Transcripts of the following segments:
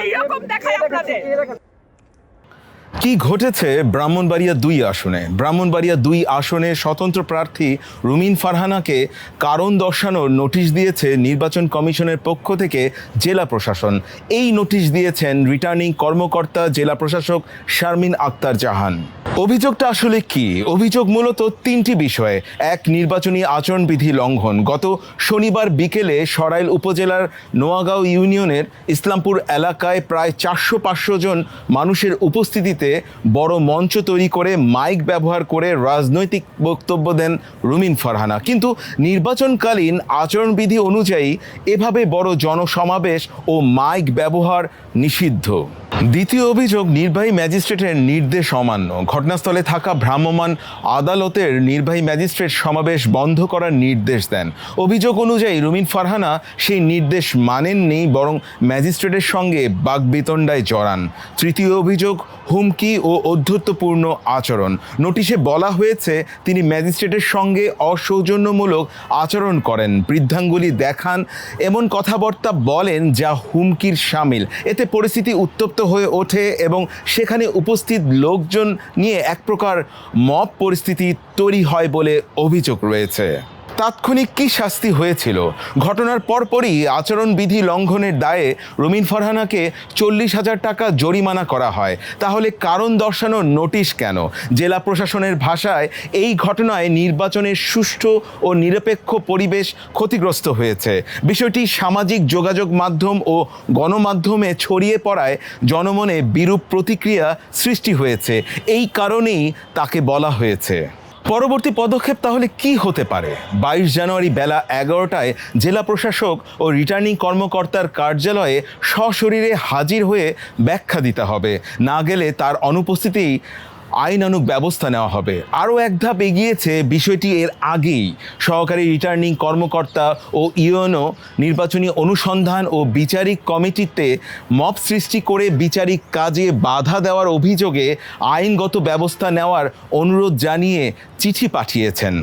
এইরকম দেখায় আপনাদের। কি ঘটেছে ব্রাহ্মণবাড়িয়া দুই আসনে? ব্রাহ্মণবাড়িয়া দুই আসনে স্বতন্ত্র প্রার্থী রুমিন ফারহানাকে কারণ দর্শানোর নোটিশ দিয়েছে নির্বাচন কমিশনের পক্ষ থেকে জেলা প্রশাসন। এই নোটিশ দিয়েছেন রিটার্নিং কর্মকর্তা জেলা প্রশাসক শারমিন আক্তার জাহান। অভিযোগটা আসলে কি? অভিযোগ মূলত তিনটি বিষয়ে। এক, নির্বাচনী আচরণবিধি লঙ্ঘন। গত শনিবার বিকেলে সরাইল উপজেলার নোয়াগাঁও ইউনিয়নের ইসলামপুর এলাকায় প্রায় চারশো পাঁচশো জন মানুষের উপস্থিতিতে বড় মঞ্চ তৈরি করে মাইক ব্যবহার করে রাজনৈতিক বক্তব্য দেন রুমিন ফারহানা। কিন্তু নির্বাচনকালীন আচরণবিধি অনুযায়ী এভাবে বড় জনসমাবেশ ও মাইক ব্যবহার নিষিদ্ধ। দ্বিতীয় অভিযোগ, নির্বাহী ম্যাজিস্ট্রেটের নির্দেশ অমান্য। ঘটনাস্থলে থাকা ভ্রাম্যমাণ আদালতের নির্বাহী ম্যাজিস্ট্রেট সমাবেশ বন্ধ করার নির্দেশ দেন। অভিযোগ অনুযায়ী রুমিন ফারহানা সেই নির্দেশ মানেননি, বরং ম্যাজিস্ট্রেটের সঙ্গে বাগবিতণ্ডায় জড়ান। তৃতীয় অভিযোগ, হুমকি ও অধ্যত্বপূর্ণ আচরণ। নোটিশে বলা হয়েছে, তিনি ম্যাজিস্ট্রেটের সঙ্গে অসৌজন্যমূলক আচরণ করেন। বৃদ্ধাঙ্গুলি দেখান, এমন কথাবার্তা বলেন যা হুমকির সামিল। এতে পরিস্থিতি উত্তপ্ত হয়ে ওঠে এবং সেখানে উপস্থিত লোকজন নিয়ে এক প্রকার মব পরিস্থিতি তৈরি হয় বলে অভিযোগ রয়েছে। তাৎক্ষণিক কি শাস্তি হয়েছিল? ঘটনার পরপরই আচরণবিধি লঙ্ঘনের দায়ে রুমিন ফারহানাকে চল্লিশ হাজার টাকা জরিমানা করা হয়। তাহলে কারণ দর্শানোর নোটিশ কেন? জেলা প্রশাসনের ভাষায় এই ঘটনায় নির্বাচনের সুষ্ঠু ও নিরপেক্ষ পরিবেশ ক্ষতিগ্রস্ত হয়েছে। বিষয়টি সামাজিক যোগাযোগ মাধ্যম ও গণমাধ্যমে ছড়িয়ে পড়ায় জনমনে বিরূপ প্রতিক্রিয়া সৃষ্টি হয়েছে। এই কারণেই তাকে বলা হয়েছে। পরবর্তী পদক্ষেপ তাহলে কি হতে পারে? বাইশ জানুয়ারি বেলা এগারোটায় জেলা প্রশাসক ও রিটার্নিং কর্মকর্তার কার্যালয়ে সশরীরে হাজির হয়ে ব্যাখ্যা দিতে হবে। না গেলে তার অনুপস্থিতিই আইনানুগ ব্যবস্থা নেওয়া হবে। আরও এক ধাপ এগিয়েছে বিষয়টি এর আগেই। সহকারী রিটার্নিং কর্মকর্তা ও ইউএনও নির্বাচনী অনুসন্ধান ও বিচারিক কমিটিতে মপ সৃষ্টি করে বিচারিক কাজে বাধা দেওয়ার অভিযোগে আইনগত ব্যবস্থা নেওয়ার অনুরোধ জানিয়ে চিঠি পাঠিয়েছেন।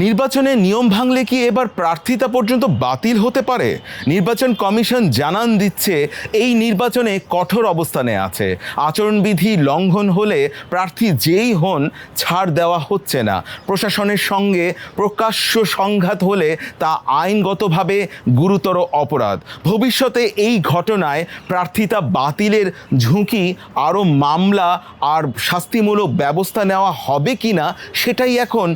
নির্বাচনে নিয়ম ভাঙলে কি এবার প্রার্থিতা পর্যন্ত বাতিল হতে পারে? নির্বাচন কমিশন জানান দিচ্ছে, এই নির্বাচনে কঠোর অবস্থানে আছে। আচরণবিধি লঙ্ঘন হলে প্রার্থী যেই হন, ছাড় দেওয়া হচ্ছে না। প্রশাসনের সঙ্গে প্রকাশ্য সংঘাত হলে তা আইনগতভাবে গুরুতর অপরাধ। ভবিষ্যতে এই ঘটনায় প্রার্থিতা বাতিলের ঝুঁকি, আরও মামলা আর শাস্তিমূলক ব্যবস্থা নেওয়া হবে কি না সেটাই এখন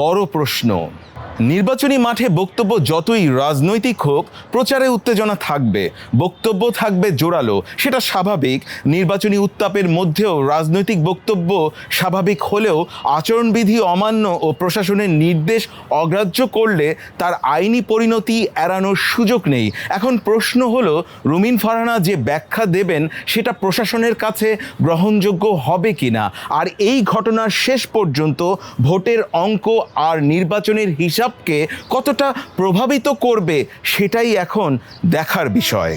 বড় প্রশ্ন। known. নির্বাচনী মাঠে বক্তব্য যতই রাজনৈতিক হোক, প্রচারে উত্তেজনা থাকবে, বক্তব্য থাকবে জোরালো, সেটা স্বাভাবিক। নির্বাচনী উত্তাপের মধ্যেও রাজনৈতিক বক্তব্য স্বাভাবিক হলেও আচরণবিধি অমান্য ও প্রশাসনের নির্দেশ অগ্রাহ্য করলে তার আইনি পরিণতি এড়ানোর সুযোগ নেই। এখন প্রশ্ন হলো, রুমিন ফারহানা যে ব্যাখ্যা দেবেন, সেটা প্রশাসনের কাছে গ্রহণযোগ্য হবে কিনা? আর এই ঘটনার শেষ পর্যন্ত ভোটের অঙ্ক আর নির্বাচনের হিসাবকে কতটা প্রভাবিত করবে সেটাই এখন দেখার বিষয়।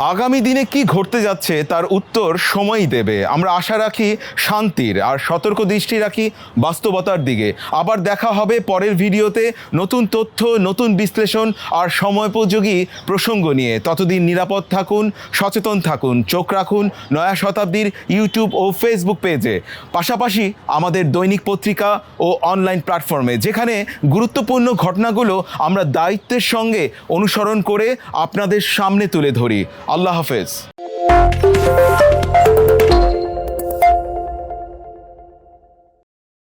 আগামী দিনে কি ঘটতে যাচ্ছে তার উত্তর সময়ই দেবে। আমরা আশা রাখি শান্তির আর সতর্ক দৃষ্টি রাখি বাস্তবতার দিকে। আবার দেখা হবে পরের ভিডিওতে নতুন তথ্য, নতুন বিশ্লেষণ আর সময়োপযোগী প্রসঙ্গ নিয়ে। ততদিন নিরাপদ থাকুন, সচেতন থাকুন, চোখ রাখুন নয়া শতাব্দীর ইউটিউব ও ফেসবুক পেজে। পাশাপাশি আমাদের দৈনিক পত্রিকা ও অনলাইন প্ল্যাটফর্মে, যেখানে গুরুত্বপূর্ণ ঘটনাগুলো আমরা দায়িত্বের সঙ্গে অনুসরণ করে আপনাদের সামনে তুলে ধরি। আল্লাহ হাফেজ।